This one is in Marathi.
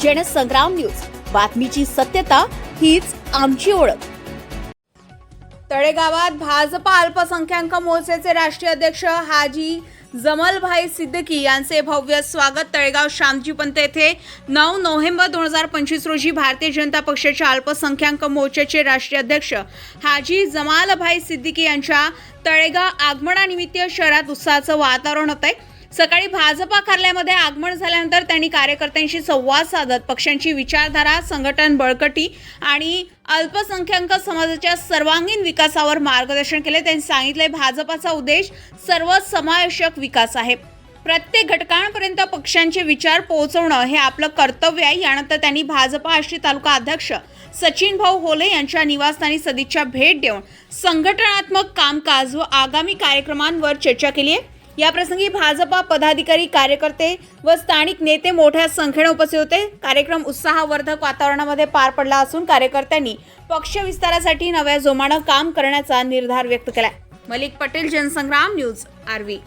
जनसंग्राम न्यूज. बातमीची सत्यता हीच आमची ओळख. तळेगावात भाजपा अल्पसंख्याक मोर्चाचे राष्ट्रीय अध्यक्ष हाजी जमलभाई सिद्दकी यांचे भव्य स्वागत तळेगाव श्यामजी पंत येथे नऊ नोव्हेंबर दोन हजार पंचवीस रोजी भारतीय जनता पक्षाच्या अल्पसंख्याक मोर्चाचे राष्ट्रीय अध्यक्ष हाजी जमालभाई सिद्दीकी यांच्या तळेगाव आगमनानिमित्त शहरात उत्साहाचं वातावरण होत आहे सकाळी भाजपा कार्यालयामध्ये आगमन झाल्यानंतर त्यांनी कार्यकर्त्यांशी संवाद साधत पक्षांची विचारधारा संघटन बळकटी आणि अल्पसंख्याक समाजाच्या सर्वांगीण विकासावर मार्गदर्शन केले. त्यांनी सांगितले भाजपाचा उद्देश सर्व समावेशक विकास आहे. प्रत्येक घटकांपर्यंत पक्षांचे विचार पोहोचवणं हे आपलं कर्तव्य आहे. यानंतर त्यांनी भाजपा आष्टी तालुका अध्यक्ष सचिन भाऊ होले यांच्या निवासस्थानी सदिच्छा भेट देऊन संघटनात्मक कामकाज व आगामी कार्यक्रमांवर चर्चा केली आहे. याप्रसंगी भाजपा पदाधिकारी कार्यकर्ते व स्थानिक नेते मोठ्या संख्येने उपस्थित होते. कार्यक्रम उत्साहवर्धक वातावरणामध्ये पार पडला असून कार्यकर्त्यांनी पक्ष विस्तारासाठी नव्या जोमानं काम करण्याचा निर्धार व्यक्त केला मलिक पटेल जनसंग्राम न्यूज आरवी.